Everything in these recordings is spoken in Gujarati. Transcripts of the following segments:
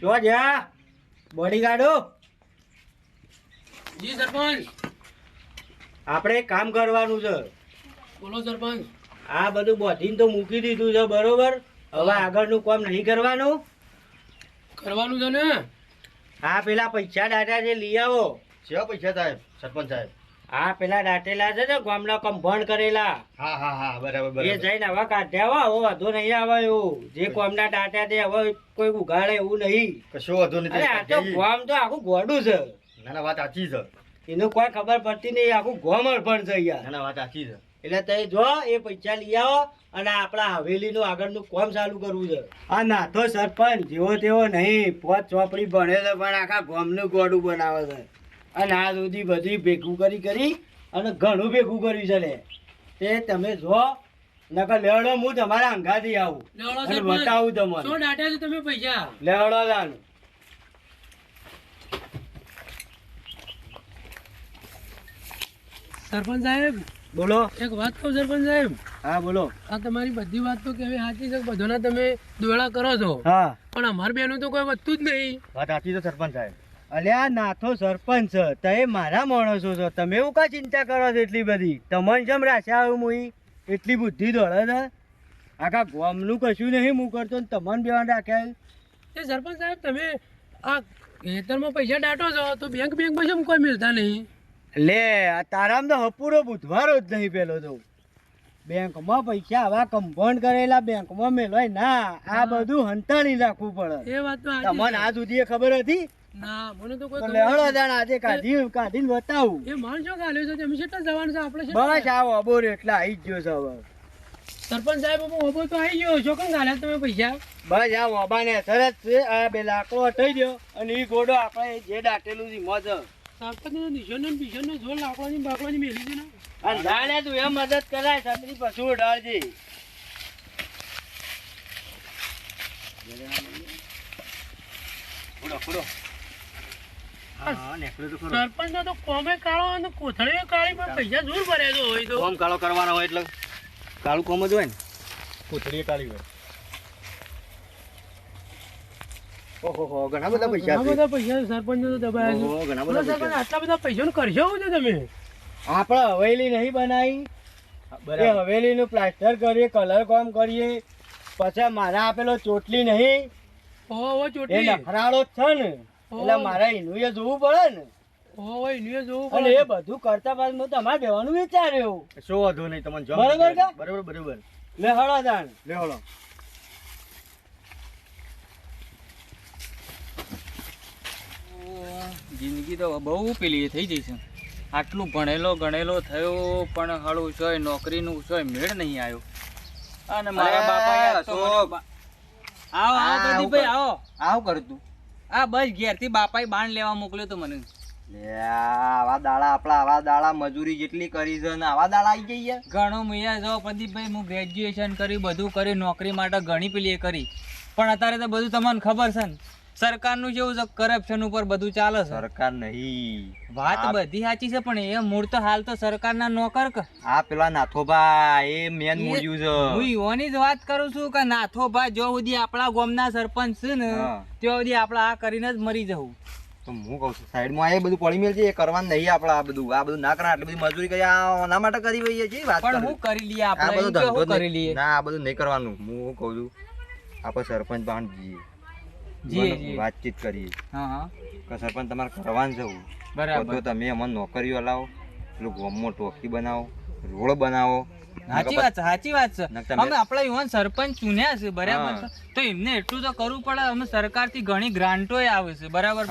જો જ્યા બોડી ગાર્ડો જી સરપંચ. આપણે એક કામ કરવાનું છે. બોલો સરપંચ. આ બધું બોધીને તો મૂકી દીધું છે બરોબર? હવે આગળનું કામ નહીં કરવાનું? કરવાનું છે ને? આ પેલા પૈસા દાટા જે લઈ આવો. કેવા પૈસા સાહેબ? સરપંચ સાહેબ. આ પેલા દાટેલા છે ને ગામના કંભણ કરેલા. હા હા હા બરાબર એ જઈને હવે કાઢ્યા હો હવે વાંધો નહીં આવે એવું જે કોમના દાટ્યા તે હવે કોઈ ઉગાડે એવું નહીં. કશું વાંધો અરે આ તો ગામ તો આખું ગોડું છે. ના ના વાત સાચી છે. એનું કોઈ ખબર પડતી નહીં આખું ગોમ અડપણ છે યાર ના ના વાત સાચી છે. એટલે તે જો એ પૈસા લઈ આવો અને આપણા હવેલીનું આગળનું કોમ ચાલુ કરવું છે. આ ના તો સરપંચ જેવો તેવો નહીં પોત ચોપડી ભણે છે પણ આખા ગામનું ગોડું બનાવે છે. અને આ સુધી બધી ભેગું કરી કરી અને ઘણું ભેગું કર્યું છે લે. તે તમે જો નકર લેવડો હું તમારા અંગાથી આવું. અને બતાવું તમને. છે તમે પૈસા લેવડો દાન સરપંચ સાહેબ બોલો. એક વાત કહું સરપંચ સાહેબ? હા બોલો. આ તમારી બધી વાત તો કેવી સાચી છે બધાના તમે દોડા કરો છો? હા. પણ અમાર બેનું તો કોઈ વધતું જ નહીં. વાત સાચી છે સરપંચ સાહેબ. અલ્યા નાથો સરપંચ તમે મારા માણસો છો. તમે એવું કા ચિંતા કરો છો એટલી બધી? તમને જેમ રાખ્યા આવ્યું મુઈ એટલી બુદ્ધિ દોડે છે. આખા ગામનું કશું નહીં હું કરતો ને તમને બેવાન રાખ્યા તે સરપંચ સાહેબ તમે આ ખેતરમાં પૈસા દાટો છો તો બેંક બેંક શું કોઈ મિલતા નહીં? લે આ તારામ તો હપુરો બુધવારો જ નહીં પેલો તો. બેંકમાં પૈસા આવા કમ્પાઉન્ડ કરેલા બેંકમાં મેલોય ના. આ બધું હંતાણી રાખવું પડે. એ વાત તો તમને આ સુધી ખબર હતી? ના મને તો કોઈ લેવડો દાણ આજે કાઢી કાઢીને બતાવું. એ માણસો ગાલ્યો છે તમે કેટલા જવાનું છે આપણે બસ આવો અબોર એટલા આવી જ ગયો છે હવે. સરપંચ સાહેબ હું ઓબો તો આવી ગયો છો કેમ ગાલ્યા તમે પૈસા? બસ આ વાબાને સરસ છે આ બે લાકડો હટાઈ દો અને એ ગોડો આપણે જે દાટેલું છે મોજ. સરપંચ નિશાનો ને જોર લાકડાની બાકડાની મેલી છે ને. અને જાણે તું એમ મદદ કરાય પશુ ઉડાડજે. ફોડો ફોડો ખરો સરપંચ તો કોમે કાળો અને કોથળીઓ કાળી પણ પૈસા જોર ભર્યા તો હોય તો. કોમ કાળો કરવાનો હોય એટલે કાળું કોમ જ હોય ને. પૂતળી કાળી હોય. ઓહો ઘણા બધા પૈસા ઘણા બધા પૈસા સરપંચ તો દબાયા છે. ઘણા બધા સરપંચ આટલા બધા પૈસાનું કરશો શું તમે? આપણે હવેલી નહીં બનાવી. એ હવેલી નું પ્લાસ્ટર કરીએ કલર કામ કરીએ. પછી મારા આપેલો ચોટલી નહીં. ઓહો એ ચોટલી લખરાળો જ છે ને. એટલે. મારે એનું એ જોવું પડે ને. જોવું અને એ બધું કરતા બાદ હું તમારે બેવાનું વિચાર્યું. શું વાંધો નહીં તમને જોબ બરાબર કે? બરાબર બરાબર. લે હળો દાણ. લે હળો. જિંદગી તો બહુ પેલી થઈ જઈ છે. આટલું ભણેલો ગણેલો થયો પણ હાળું છે નોકરીનું છે મેળ નહીં આવ્યો. અને મારા બાપા આવો આ આવો પ્રદીપભાઈ આવો. આવું કરું તું? આ બસ ઘેરથી બાપાએ બાણ લેવા મોકલ્યો તો મને. આવા દાડા આપડા આવા દાડા મજૂરી જેટલી કરી છે ને આવા દાડા આવી જઈએ. ઘણો મૈયા જો પ્રદીપભાઈ હું ગ્રેજ્યુએશન કરી બધું કરી નોકરી માટે ઘણી પેલી કરી. પણ અત્યારે તો બધું તમને ખબર છે ને. સરકારનું જેવું છે કરપ્શન ઉપર બધું ચાલે છે. સરકાર નહીં. વાત બધી સાચી છે પણ એ મૂળ તો હાલ તો સરકારના નોકર કે. આ પેલા નાથોબા એ મેન એ- મૂળ્યું હું છે જ વાત કરું છું કે નાથો ભા જો સુધી આપણા ગામના સરપંચ છે ને. ત્યાં સુધી આપણે આ કરીને જ મરી જવું. તો હું કહું છું સાઈડમાં આ બધું પડી મેલ છે એ કરવાનું નહીં આપણે આ બધું. આ બધું ના કરા આટલી બધી મજૂરી કરી. આના માટે કરી વઈએ છીએ વાત પણ હું કરી લઈએ આ બધું ધંધો કરી. લઈએ. ના આ બધું નહીં કરવાનું. હું કહું છું આપણે સરપંચ પાસે જઈએ. વાતચીત કરીએ. કે સરપંચ તમારે કરવાનું જવું બરાબર. તો તમે અમને નોકરીઓ લાવો પેલું ગામમાં ટોકી બનાવો રોડ બનાવો. સાચી વાત સાચી વાત છે. અમે આપણા યુવાન સરપંચ ચૂન્યા છે બરાબર તો એમને એટલું તો કરવું પડે અમે સરકારથી ઘણી ગ્રાન્ટો આવે છે બરાબર.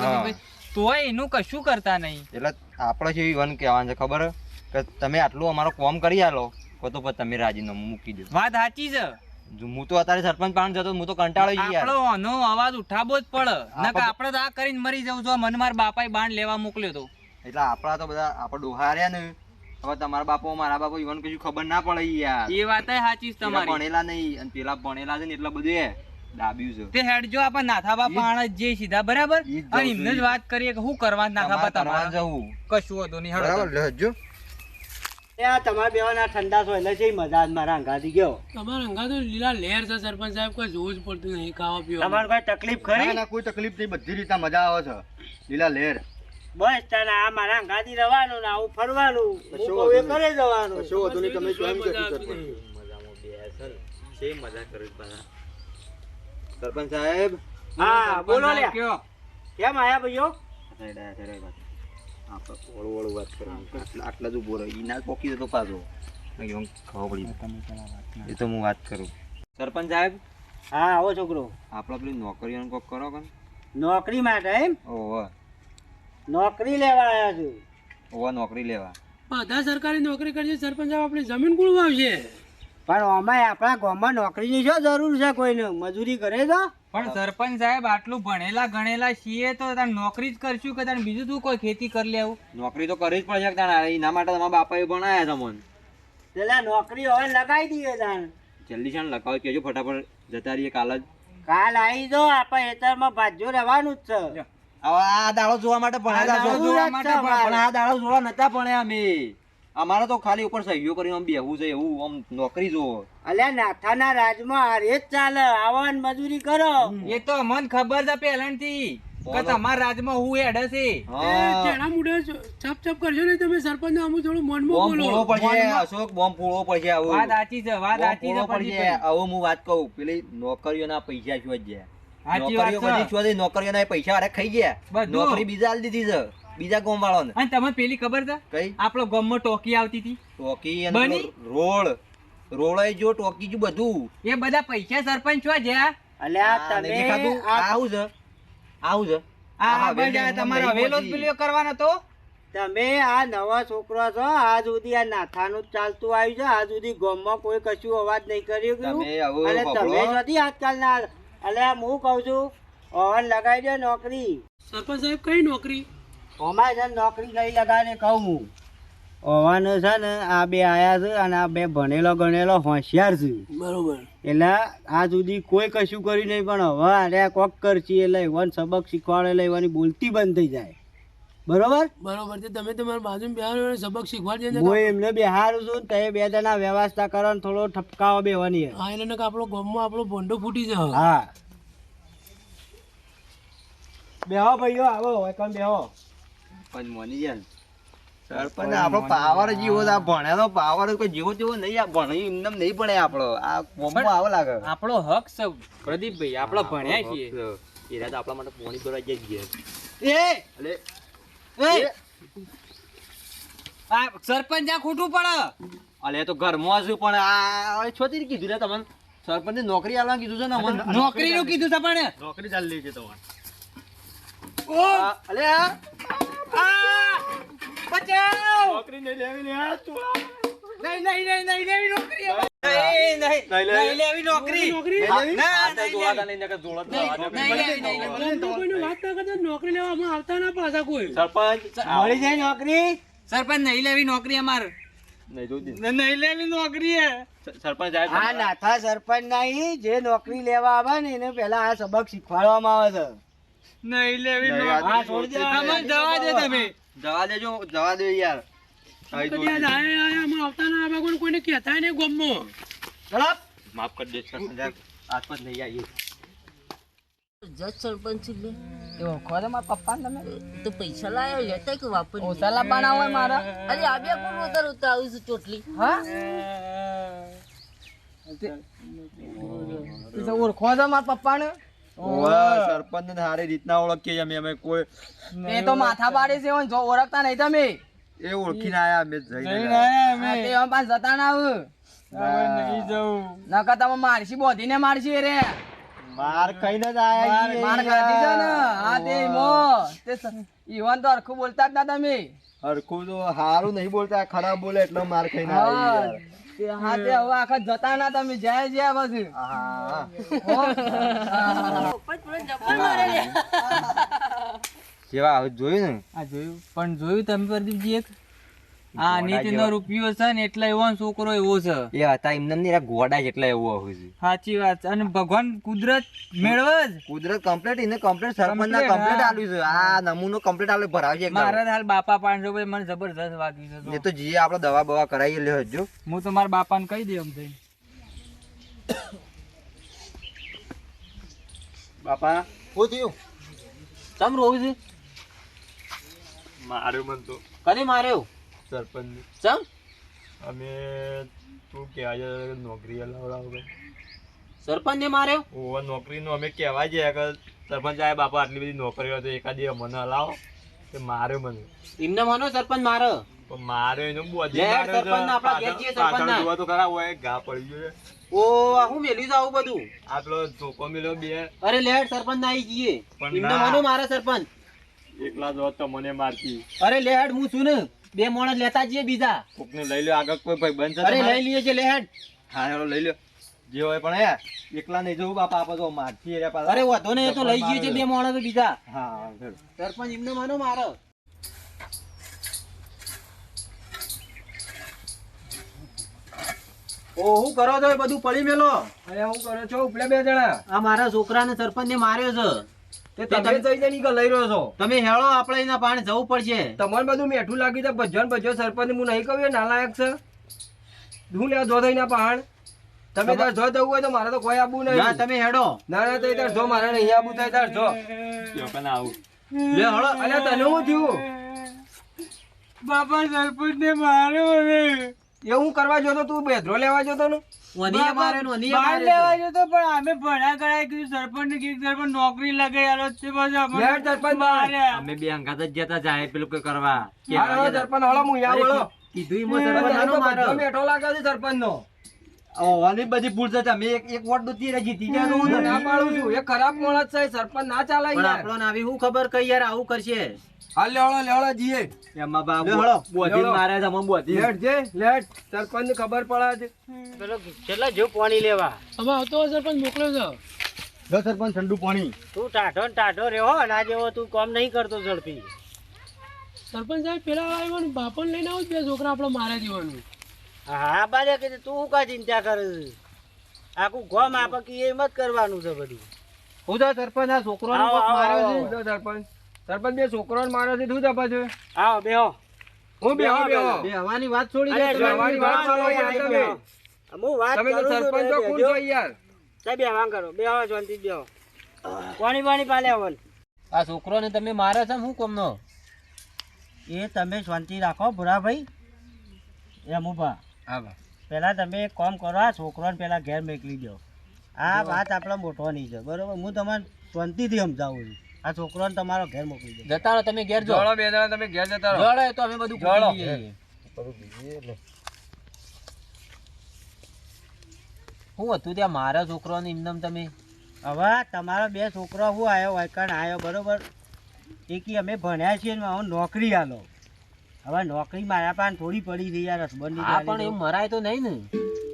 તોય એનું કશું કરતા નહીં. એટલે આપણે જેવી વન કહેવાનું છે ખબર? કે તમે આટલું અમારો કોમ કરી આલો તો પછી તમે રાજીનામું મૂકી દો. વાત સાચી છે. હું તો અત્યારે સરપંચ પાણી જતો હું તો કંટાળો યાર. આપણો અવાજ ઉઠાવવો જ પડે. નકા આપણે- તો આ કરીને મરી જવું જો મને મારા બાપાએ બાણ લેવા મોકલ્યો તો. એટલે આપણા તો બધા આપણે ડોહાર્યા ને હવે તમારા બાપો મારા બાપો ઈવન કશું ખબર ના પડે યાર. એ વાત સાચી છે તમારી. ભણેલા નહીં અને પેલા ભણેલા છે ને એટલે બધું એ દાબ્યું છે. તે હેડ જો આપણે નાથાબા પાણ જ જે સીધા બરાબર? અને એમને જ વાત કરીએ કે શું કરવા નાથાબા તમારે જવું. કશું હતું નહીં બરાબર લેજો એ તમારા બેવાના ઠંડા હોય એટલે છે મજા મારા અંગાથી ગયો તમારા અંગા તો લીલા લહેર છે સરપંચ સાહેબ કોઈ જોવું જ પડતું નહીં ખાવા પીવા તમારે કોઈ તકલીફ ખરી ના કોઈ તકલીફ નહીં બધી રીતે મજા આવે છે લીલા લહેર બસ તને આ મારા અંગાથી રહેવાનું ને આવું ફરવાનું એ કરે જવાનું વાંધો નહીં તમે સરપંચ સાહેબ હા બોલો? કેમ આયા ભાઈઓ આપણે ઓળું ઓળું વાત કરવાની આટલા જ ઊભો રહ્યો ઈ ના પોકી જતો પાછો ખબર પડી એ તો હું વાત કરું સરપંચ સાહેબ? હા આવો છોકરો. આપણે પેલી નોકરીઓનું કોક કરો કે નોકરી માટે એમ? ઓહો નોકરી લેવા આવ્યા છું. ઓહો નોકરી લેવા. બધા સરકારી નોકરી કરશે સરપંચ સાહેબ આપણી જમીન કોણ વાવશે? પણ અમાય આપણા ગામમાં નોકરીની શું જરૂર છે કોઈને? મજૂરી કરે તો? પણ સરપંચ સાહેબ આટલું ભણેલા ગણેલા છીએ તો તાર નોકરી જ કરશું કે તાર બીજું તું કોઈ ખેતી કરી લેવું નોકરી તો કરવી જ પડશે તાણા એના માટે તમારા બાપાએ ભણાયા તમને. પેલા નોકરી હવે લગાવી દઈએ તાણ જલ્દી શાણ લખાવ કેજો ફટાફટ જતા રહીએ કાલ જ. કાલ આવી જો આપણે હેતરમાં ભાજ્યો રહેવાનું જ છે. હવે આ દાડો જોવા માટે ભણ્યા. જોવા માટે પણ આ દાડો જોવા નતા ભણ્યા અમે. અમારે તો ખાલી ઉપર સહીઓ કરીને આમ બેહવું છે એવું આમ નોકરી જોવો અલ્યા નાથાના રાજમાં આ રેત ચાલે. આવન મજૂરી કરો. એ તો મને ખબર છે પહેલાથી કે તમારા રાજમાં હું હેડ છે. તેના મુઢે ચપ ચપ કરશો ને તમે સરપંચ આમ થોડું મનમાં બોમ્બ બોલો. ફોડવો પડશે અશોક બોમ્બ ફોડવો પડશે આવું. વાત સાચી છે વાત બોમ્બ સાચી છે પડશે. આવું હું વાત કહું. પેલી નોકરીઓના પૈસા શું ગયા નોકરીઓ બધી છે? નોકરીઓના પૈસા અરે ખાઈ ગયા. નોકરી બીજા આલી દીધી છે. બીજા ગામ વાળાને અને તમે પેલી ખબર છે? કઈ? આપણો ગામમાં ટોકી આવતી હતી. ટોકી અને રોડ. રોડ જો ટોકી જો બધું. એ બધા પૈસા સરપંચ છો જે અલ્યા આ તમે આવું છે. આવું છે. આ બધા તમારો વેલો. પેલો કરવાનો તો. તમે આ નવા છોકરો છો આજ સુધી આ નાથાનું ચાલતું આવ્યું છે આજ સુધી ગામમાં કોઈ કશું અવાજ નહીં કર્યો તમે અને તમે. નથી આજકાલના. અલ્યા હું કહું છું ઓવન લગાવી દે નોકરી. સરપંચ સાહેબ કઈ નોકરી? અમારે છે નોકરી કઈ લગાવીને કહું હું. ઓવન છે ને આ બે આયા છે અને આ બે ભણેલો ગણેલો હોશિયાર છે. બરોબર. એટલે આ સુધી કોઈ કશું કર્યું નહીં પણ હવે આરે કોક કરશી એટલે એવાને સબક શીખવાડે એટલે એવાની બોલતી બંધ થઈ જાય. બરોબર? બરોબર છે. તમે તમારા બાજુ બેહારો સબક શીખવાડી હું એમને બેહારું છું તે બે જણા વ્યવસ્થા કરો ને થોડો ઠપકાવો બેવાની હા એટલે કે આપણો ગામમાં આપણો ભોંડો ફૂટી જાય હા. બેહો ભાઈઓ આવો એકમ બેહો. મોની જાય સરપંચ આપણો પાવર જેવો આ ભણેલો પાવર કોઈ જેવો તેવો નહીં આ ભણી એમને નહીં ભણે આપણો. આ બોમ્બો આવો લાગે. આપણો હક છે પ્રદીપભાઈ આપણે ભણ્યા છીએ. એરા તો આપણા માટે પોણી ભરવા જઈ ગયા એ! એ! આ સરપંચ આ ખોટું પડે. અલે એ તો ઘરમાં છું પણ આ છોતી કીધું ને તમને. સરપંચ નોકરી આલવા કીધું છે ને અમને? નોકરી નું કીધું છે પણ. નોકરી ચાલી છે તમારે. અલે આ નોકરી નહીં લેવી લે તું. નહીં નહીં નહીં નહીં લેવી નોકરી. નહીં નહીં લેવી? ના, નહીં વાત ના કરતા લેવામાં આવતા ના પાછા કોઈ. સરપંચ. મળી જાય નોકરી? સરપંચ નહીં લેવી નોકરી અમાર. નહીં. લેવી નોકરી હે સરપંચ નાથા સરપંચ નહીં જે નોકરી લેવા આવે ને એને પેલા આ સબક શીખવાડવામાં આવે છે. નહીં લેવી નહીં, છોડી દે. અમને જવા દે તમે. જવા દેજો જવા દે યાર. આવી કદી આ જોડી. આયા આયા આમાં આવતા ના આવે કોઈ કોઈને કહેતા નહીં ગામમાં. માફ કરી દે સરપંચ આસપાસ નહીં આવીએ. જજ સરપંચ લે એ ઓળખો મારા પપ્પા તમે? તો પૈસા લાયો લેતા કે વાપરી ઓછા લાવવાના હોય મારા. અરે આ બે કોણ ઉતર ઉતર આવી છું ચોટલી. હા? ઓળખો છો મારા પપ્પાને? સરપંચ ને સારી રીતના ઓળખીએ છીએ અમે અમે કોઈ એ તો માથા પાડે છે જો ઓળખતા નહીં તમે. એ ઓળખીને આયા અમે જઈને. હા, તે એમ પાછ જતા ના આવ. નહીં જવું. નકર તમે મારસી બોધીને મારસી રે. માર જ આયા માર ખાધી છે ને? હા તે મો. તે ઈવન તો હરખું બોલતા જ ના તમે. હરખું તો સારું નહીં બોલતા ખરાબ બોલે એટલે માર ખાઈને હા. આવી તે હા તે હવે આખા જતા ના તમે જાય જ્યાં જેવા હવે જોયું ને? આ જોયું. પણ જોયું તમે પ્રદીપજી એક? આ નીતિનો રૂપિયો છે ને એટલે એવો છોકરો એવો છે. એ હતા એમને ને ગોડા જેટલા એવો આવું છે. સાચી વાત છે. અને ભગવાન કુદરત મેળવે જ. કુદરત કમ્પ્લીટ એને કમ્પ્લીટ સરપંચ ના કમ્પ્લીટ આલ્યું છે. આ નમૂનો કમ્પ્લીટ આલે ભરાવશે એક મારા હાલ બાપા પાંચસો ભાઈ મને જબરજસ્ત વાગ્યું છે એ તો. જીએ આપણે દવા બવા કરાવી લ્યો જો હું તો મારા બાપાને કહી દઉં એમ થઈ બાપા હું થયું? તમ રોવું છે? માર્યો મન તો. કને માર્યો? સરપંચ. ચમ? અમે તું કે આજે નોકરી લાવડાવ કે. સરપંચ ને માર્યો? ઓવર નોકરીનું અમે કહેવા જાય કે સરપંચ સાહેબ બાપા આટલી બધી નોકરીઓ તો એકાદી મને હલાવો કે માર્યો મને. એમને માનો સરપંચ મારો. પણ માર્યો એનો બોધી માર્યો છે. આપણા ઘેર જઈએ, પાછળ- પાછળ જોવા તો ખરા હોય ઘા પડી ગયો ઓ આ હું મેલી જાવ બધું? આટલો ધોકો મેલ્યો બે. અરે લેટ સરપંચ ના આવી જઈએ એમને. માનો મારા સરપંચ. એકલા જો તો મને મારતી. અરે લેટ હું છું ને. બે માણસ લેતા જઈએ બીજા. કોકને લઈ લો આગળ કોઈ ભાઈ બંધ અરે લઈ લઈએ છે લેહેડ હા હેલો લઈ લ્યો. જે હોય પણ હે એકલા નહીં જવું બાપા આપો તો મારથી એર્યા પાછા. અરે વાંધો નહીં તો લઈ જઈએ છે બે માણસ બીજા. હા સરપંચ એમને માનો મારો. ઓ હું કરો છો? એ બધું પડી મેલો? અરે હું કરો છો ઉપલે બે જણા. આ મારા છોકરાને સરપંચ ને માર્યો છે. તે તમે જઈ જઈને ઈકન લઈ રહ્યો છો. તમે હેળો આપણે એના પાણી જવું પડશે. તમારે બધું મેઠું લાગ્યું છે ભજન ભજન સરપંચ હું નહીં કહ્યું નાલાયક છે. હું લેવા જો થઈને પહાડ. તમે તાર જો જવું હોય તો મારે તો કોઈ આબુ ના નહીં તમે હેડો. ના ના તાર જો મારે નહીં આબુ થાય તાર જો. લે હળો અરે તને હું થયું? બાપા સરપંચ ને માર્યો રે એવું કરવા જોતો તું બેધરો લેવા જોતો ને? વનીએ માર્યો ને વનીએ બહાર માર્યો લેવા છે. જતો પણ અમે ભણા કરાય કીધું સરપંચ કીધું સરપંચ નોકરી લગાઈ આલો તે પાછા અમને લેટ સરપંચ બહાર. માર્યા. અમે બે અંગાત જ જતા જાય પેલું કોઈ કરવા. સરપંચ હું યા કીધું છે નો ઓવાની બધી ભૂલ છે તમે એક એક વોટ દૂધી રહી જીતી ગયા હું હું ના પાડું છું. એ ખરાબ માણસ છે સરપંચ ના ચાલે પણ આવી શું ખબર કઈ યાર આવું કરશે. હાલ લેવડો લેવડો જીએ. એમાં બા બોધી મારે છે બોધી લેટ જે લેટ. સરપંચની ખબર પડે છે પેલો કેટલા જેવું પાણી લેવા? અમે આવતો સરપંચ મોકલ્યો છે. જો સરપંચ ઠંડુ પાણી. તું ટાઢો ને ટાઢો રહ્યો ને આ જેવો તું કામ નહીં કરતો ઝડપી. સરપંચ સાહેબ પેલા આવ્યો બાપન લઈને આવું બે છોકરા આપણે મારે દેવાનું હા બારે કે તું શું કા ચિંતા કરે છે? આખું ગોમ આપકી એમ જ કરવાનું છે બધું. હું તો સરપંચ આ છોકરો આવો, આવો. સરપંચ. સરપંચ બે છોકરો મારે છે શું તપાસ છે. આવો બેહો. હું બે બે બે વાત છોડી દે તમે. વાત છોડો યાર તમે. હું વાત તમે સરપંચ તો કોણ છો યાર. સાહેબ બેહવા કરો. બેહો શાંતિ બેહો. પાણી પાણી પાલે આવન આ છોકરોને તમે મારે છે હું કોમનો? એ તમે શાંતિ રાખો ભુરાભાઈ એમ ઊભા હા બા પહેલા તમે એક કામ કરો આ છોકરાને પેલા ઘેર મોકલી દો. આ વાત આપણે મોટવાની છે. બરોબર? હું તમારે શાંતિથી સમજાવું છું. આ છોકરોને તમારો ઘેર મોકલી દે. જતા રહો તમે ઘેર જોડો બે જણા તમે ઘેર જતા રહો. જોડો તો અમે બધું જોડો. હું શું હતું ત્યાં મારા છોકરાને એમનેમ તમે? હવે તમારો બે છોકરો હું આવ્યો વાયકાણ આવ્યો બરોબર? એકી અમે ભણ્યા છીએ ને હવે નોકરી આલો. હવે નોકરી મારા પાસે થોડી પડી રહી યાર હસબન્ડની પણ એવું મરાય તો નહીં ને?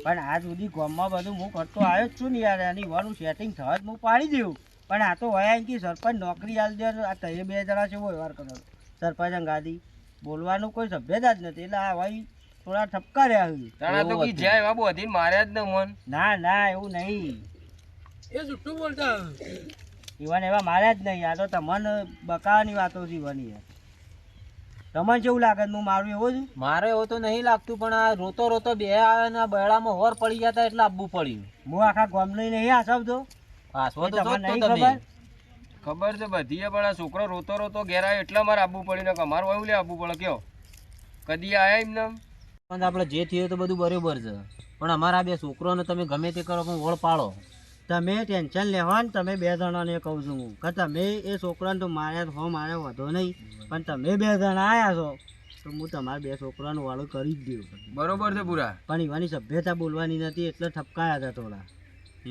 પણ આજ સુધી ગામમાં બધું હું કરતો આવ્યો જ છું ને યાર એની વાનું સેટિંગ થવા જ હું પાડી દઉં. પણ આ તો વયા કે સરપંચ નોકરી આલ દે આ તમે બે જણા છે વ્યવહાર કરો. સરપંચ અને ગાદી. બોલવાનું કોઈ સભ્યતા જ નથી એટલે આ ભાઈ થોડા ઠપકા રહ્યા છે. તાણા તો કી જાય એવા બોધી મારે જ ન મન. ના ના એવું નહીં. એ જુઠ્ઠું બોલતા. ઈવન એવા મારે જ નહીં આ તો તમને બકાવાની વાતો છે ઈવનની યાર. તમને કેવું લાગે? હું મારું એવો છું મારે એવો તો નહીં લાગતું પણ આ રોતો રોતો બે આવે ને બેળામાં હોર પડી જતા એટલે આપવું પડ્યું. હું આખા ગામનો નહીં આસવતો તો ખબર. ખબર છે બધી પણ આ છોકરો રોતો રોતો ઘેર આવ્યો એટલે મારે આવવું પડ્યું ને અમારું એવું લે આવવું પડે કયો? કદી આયા એમને પણ આપણે જે થયું તો બધું બરોબર છે. પણ અમારા બે છોકરોને તમે ગમે તે કરો પણ ઓળ પાડો. તમે ટેન્શન લેવા ને તમે બે જણાને કહું છું હું. કે તમે એ છોકરાને તો માર્યા હો મારે વધો નહીં. પણ તમે બે જણા આવ્યા છો તો હું તમારા બે છોકરાનું વાળું કરી જ દઉં. બરોબર છે પૂરા. પણ એવાની સભ્યતા બોલવાની નથી એટલે ઠપકાયા હતા થોડા.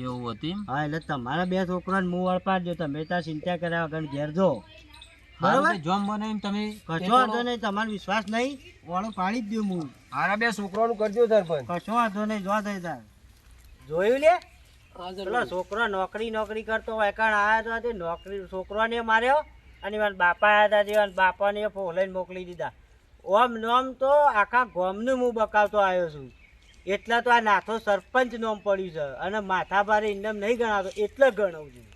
એવું હતું હા એટલે તમારા બે છોકરાને મું વળપાડજો. તમે ત્યાં ચિંતા કર્યા વગર ઘેર જો. બરોબર? જોમ એમ તમે? કશો વાંધો નહીં તમારો વિશ્વાસ નહીં. વાળું પાડી જ દઉં હું મારા બે છોકરાનું કરજો સરપંચ. કશો વાંધો નહીં જો થઈ તાર. જોયું લે? પેલો છોકરો નોકરી નોકરી કરતો હોય કારણ આયા તો તે નોકરી છોકરોને માર્યો અને મારા બાપા આવ્યા હતા જેવા બાપાને ફોલાઈને મોકલી દીધા. ઓમ નોમ તો આખા ગોમનું હું બકાવતો આવ્યો છું. એટલા તો આ નાથો સરપંચ નોમ પડ્યું છે અને માથાભારે ઇન્ડમ નહીં ગણાતો એટલે ગણવું છું.